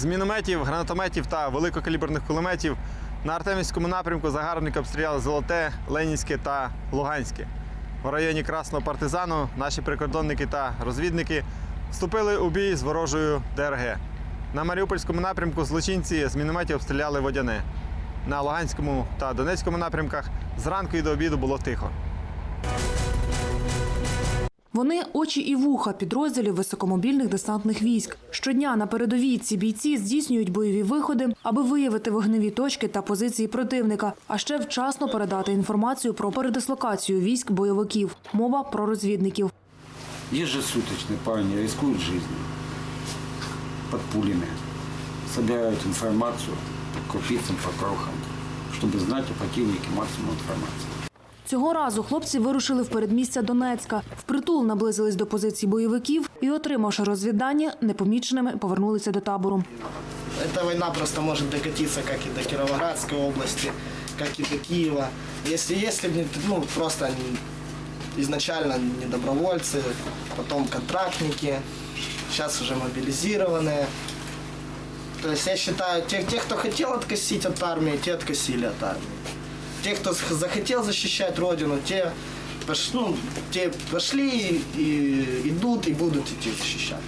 З мінометів, гранатометів та великокаліберних кулеметів на Артемівському напрямку загарбники обстріляли Золоте, Ленінське та Луганське. В районі Красного партизану наші прикордонники та розвідники вступили у бій з ворожою ДРГ. На Маріупольському напрямку злочинці з мінометів обстріляли водяне. На Луганському та Донецькому напрямках зранку і до обіду було тихо. Вони очі і вуха підрозділів високомобільних десантних військ. Щодня на передовій ці бійці здійснюють бойові виходи, аби виявити вогневі точки та позиції противника, а ще вчасно передати інформацію про передислокацію військ бойовиків. Мова про розвідників. Ежесуточно парни рискуют жизнью под пулями, собирают информацию по крупицам, по крохам, чтобы знать о противнике максимум информации. Цього разу хлопці вирушили в передмістя Донецька, впритул наблизились до позицій бойовиків і, отримавши розвіддані, непоміченими повернулися до табору. Эта война просто может докатиться как и до Кировоградской области, как и до Киева. Если, если бы не, ну, просто они изначально не добровольцы, потом контрактники, сейчас уже мобилизированные. То есть я считаю, те, те, кто хотел откосить от армии, те откосили от армии. Те, кто захотел защищать родину, те, пош- ну, те пошли и идут и будут идти защищать.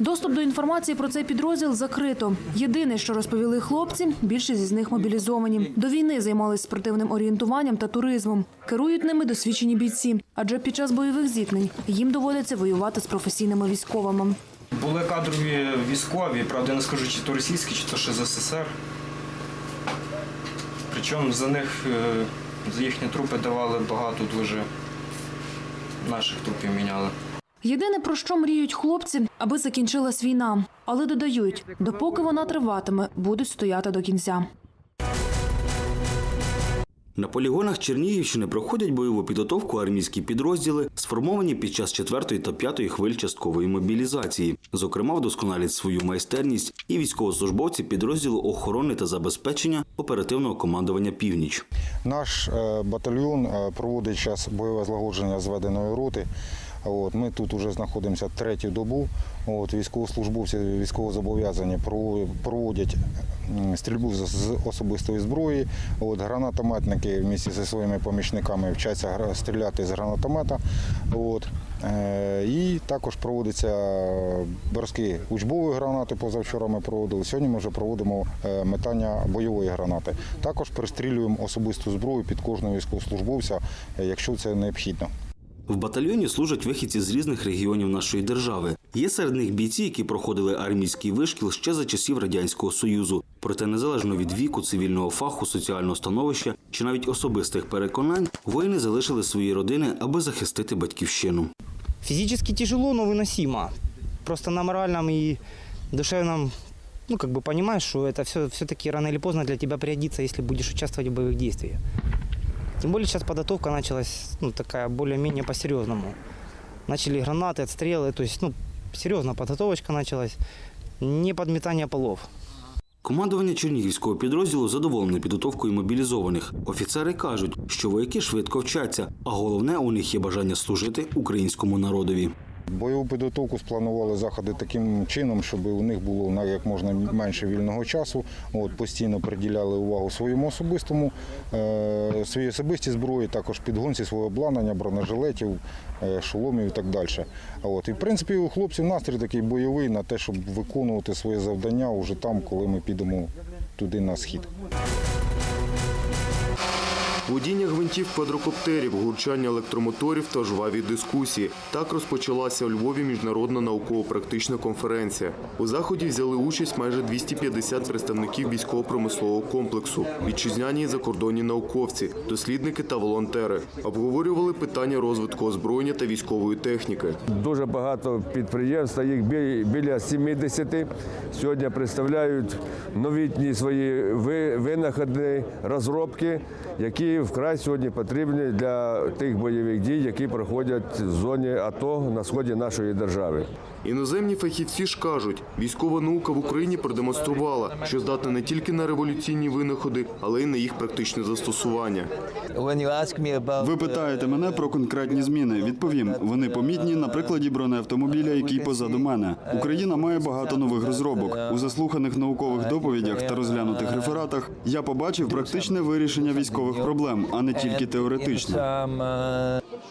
Доступ до інформації про цей підрозділ закрито. Єдине, що розповіли хлопці, більшість із них мобілізовані. До війни займалися спортивним орієнтуванням та туризмом. Керують ними досвідчені бійці, адже під час бойових зіткнень їм доводиться воювати з професійними військовими. Були кадрові військові, правда, я не скажу, чи то російські, чи то ще з СССР. Причому за них, е, за їхні трупи давали багато дуже наших трупів міняли. Єдине про що мріють хлопці, аби закінчилась війна. Але додають, допоки вона триватиме, будуть стояти до кінця. На полігонах Чернігівщини проходять бойову підготовку армійські підрозділи, сформовані під час четвертої та п'ятої хвиль часткової мобілізації. Зокрема, вдосконалять свою майстерність і військовослужбовці підрозділу охорони та забезпечення оперативного командування Північ. Наш е, батальйон е, проводить час бойове злагодження зведеної роти. От, ми тут вже знаходимося третю добу. От, військовослужбовці військовозобов'язані проводять- стрільбу з, особистої зброї. От, гранатометники місті зі своїми помічниками вчаться стріляти з гранатомета. От, е, і також проводяться броски учбової гранати. Позавчора ми проводили. Сьогодні ми вже проводимо е, метання бойової гранати. Також пристрілюємо особисту зброю під кожного військовослужбовця, е, якщо це необхідно. В батальйоні служать вихідці з різних регіонів нашої держави. Є серед них бійці, які проходили армійський вишкіл ще за часів радянського союзу. Проте, незалежно від віку, цивільного фаху, соціального становища чи навіть особистих переконань, воїни залишили свої родини, аби захистити батьківщину. Физически тяжело, но выносимо. Просто на моральном и душевном, ну, как бы понимаешь, что это все, все-таки рано или поздно для тебя пригодится, если будешь участвовать в боевых действиях. Тем более сейчас подготовка началась, ну, такая более-менее по-серьезному. Начали гранаты, отстрелы, то есть, ну, серьезно подготовочка началась, не подметание полов. Командування Чернігівського підрозділу задоволене підготовкою мобілізованих. Офіцери кажуть, що вояки швидко вчаться, а головне у них є бажання служити українському народові. Бойову підготовку спланували заходи таким чином, щоб у них було як можна менше вільного часу. От постійно приділяли увагу своєму особистому, е, своїй особистій зброї, також підгонці свого обладнання, бронежилетів, е, шоломів і так далі. От і в принципі у хлопців настрій такий бойовий на те, щоб виконувати своє завдання уже там, коли ми підемо туди на схід. Водіння гвинтів квадрокоптерів, гурчання електромоторів та жваві дискусії. Так розпочалася у Львові міжнародна науково-практична конференція. У заході взяли участь майже 250 представників військово-промислового комплексу, вітчизняні і закордонні науковці, дослідники та волонтери. Обговорювали питання розвитку озброєння та військової техніки. Дуже багато підприємств, їх біля 70, сьогодні представляють новітні свої ви- винаходи, розробки, які вкрай сьогодні потрібні для тих бойових дій, які проходять в зоні АТО на сході нашої держави. Іноземні фахівці ж кажуть, військова наука в Україні продемонструвала, що здатна не тільки на революційні винаходи, але й на їх практичне застосування. Ви питаєте мене про конкретні зміни. Відповім, вони помітні на прикладі бронеавтомобіля, який позаду мене. Україна має багато нових розробок. У заслуханих наукових доповідях та розглянутих рефератах я побачив практичне вирішення військових проблем, а не тільки теоретичне.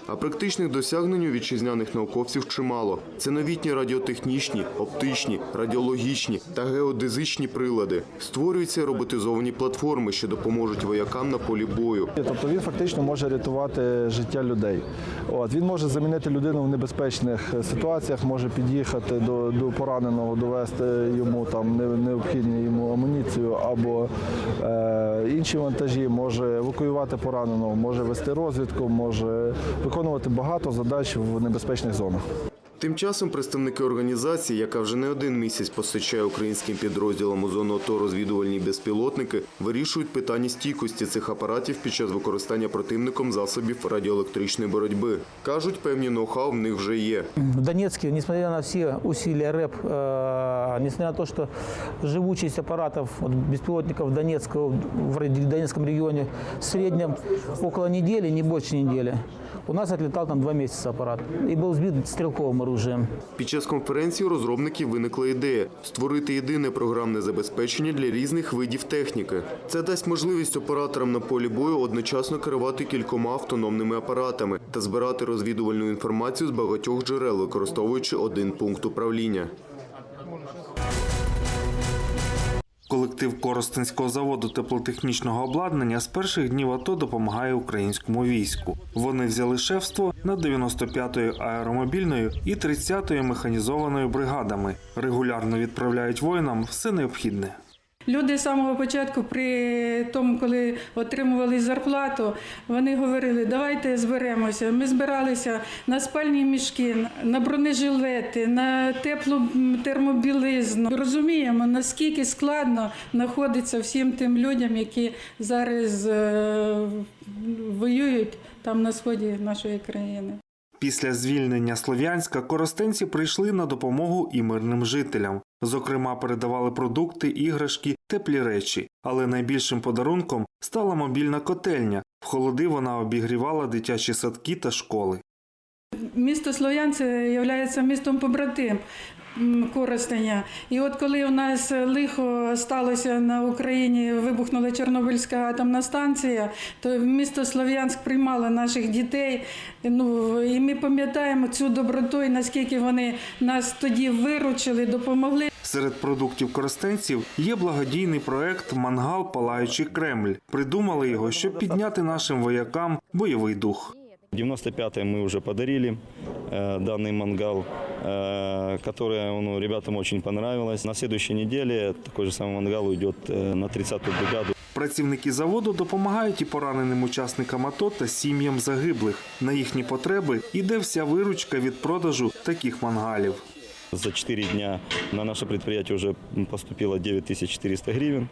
А практичних досягнень у вітчизняних науковців чимало. Це новітні радіотехнічні, оптичні, радіологічні та геодезичні прилади. Створюються роботизовані платформи, що допоможуть воякам на полі бою. Тобто він фактично може рятувати життя людей. От він може замінити людину в небезпечних ситуаціях, може під'їхати до, до пораненого, довести йому там не- необхідну йому амуніцію або е, інші вантажі, може евакуювати пораненого, може вести розвідку, може виконувати багато задач в небезпечних зонах. Тим часом представники організації, яка вже не один місяць постачає українським підрозділам у зону АТО розвідувальні безпілотники, вирішують питання стійкості цих апаратів під час використання противником засобів радіоелектричної боротьби. Кажуть, певні ноу-хау в них вже є. В Донецке, несмотря на все усилия РЭП, э, несмотря на то, что живучесть аппаратов вот, беспилотников Донецкого, в ре- Донецком регионе в около недели, не больше недели, у нас отлетал там два месяца аппарат и был сбит стрелковым оружием. Під час конференції у розробників виникла ідея створити єдине програмне забезпечення для різних видів техніки. Це дасть можливість операторам на полі бою одночасно керувати кількома автономними апаратами та збирати розвідувальну інформацію з багатьох джерел, використовуючи один пункт управління. Колектив Коростенського заводу теплотехнічного обладнання з перших днів АТО допомагає українському війську. Вони взяли шефство над 95-ю аеромобільною і 30-ю механізованою бригадами. Регулярно відправляють воїнам все необхідне. Люди з самого початку, при тому, коли отримували зарплату, вони говорили, давайте зберемося. Ми збиралися на спальні мішки, на бронежилети, на теплу термобілизну. Розуміємо, наскільки складно знаходиться всім тим людям, які зараз е, воюють там на сході нашої країни. Після звільнення Слов'янська коростенці прийшли на допомогу і мирним жителям. Зокрема, передавали продукти, іграшки, теплі речі. Але найбільшим подарунком стала мобільна котельня. В холоди вона обігрівала дитячі садки та школи. Місто Слов'янце є містом побратим м, Коростеня. І от коли у нас лихо сталося на Україні, вибухнула Чорнобильська атомна станція, то місто Слов'янськ приймало наших дітей. Ну, і ми пам'ятаємо цю доброту, і наскільки вони нас тоді виручили, допомогли. Серед продуктів коростенців є благодійний проект Мангал Палаючий Кремль. Придумали його, щоб підняти нашим воякам бойовий дух. 95-й мы уже подарили э, данный мангал, э, который ну, ребятам очень понравилось. На следующей неделе такой же самый мангал уйдет э, на 30-ю бригаду. Працівники заводу допомагають і пораненим учасникам АТО та сім'ям загиблих. На їхні потреби йде вся виручка від продажу таких мангалів. За 4 дня на наше предприятие уже поступило 9400 гривен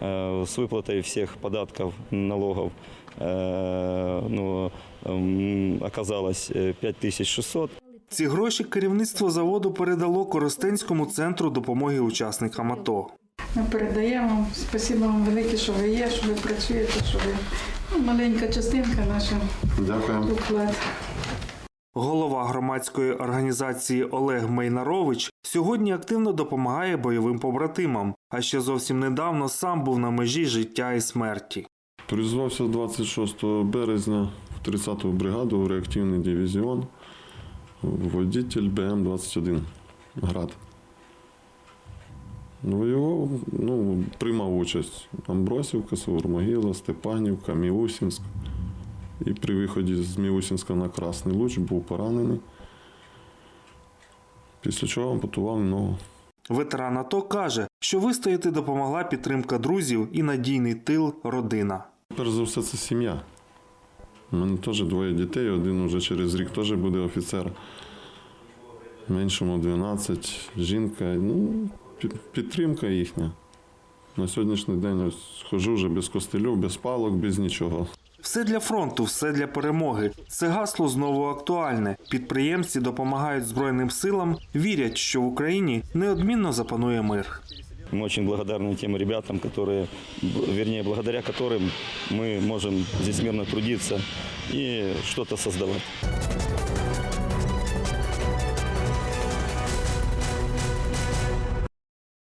э, с выплатой всех податков, налогов. э, ну, м, оказалось э, 5600. Ці гроші керівництво заводу передало Коростенському центру допомоги учасникам АТО. Ми передаємо. Спасибо вам велике, що ви є, що ви працюєте, що ви ну, маленька частинка наша Дякую. уклад. Голова громадської організації Олег Мейнарович сьогодні активно допомагає бойовим побратимам, а ще зовсім недавно сам був на межі життя і смерті. Призвався 26 березня в 30-ту бригаду в реактивний дивізіон, водитель БМ-21 Град. Воював, ну, приймав участь Амбросівка, Савурмогила, Степанівка, Міусінськ. І при виході з Міусінська на Красний Луч був поранений. Після чого ампутував ногу. Ветеран АТО каже, що вистояти допомогла підтримка друзів і надійний тил родина. Перш за все, це сім'я. У мене теж двоє дітей, один уже через рік теж буде офіцер. Меншому 12, жінка. Ну, підтримка їхня. На сьогоднішній день ось хожу вже без костелю, без палок, без нічого. В Все для фронту, все для перемоги. Це гасло знову актуальне. Підприємці допомагають збройним силам, вірять, що в Україні неодмінно запанує мир. Мы очень благодарны тем ребятам, которые, б- вернее, благодаря которым мы можем здесь мирно трудиться и что-то создавать.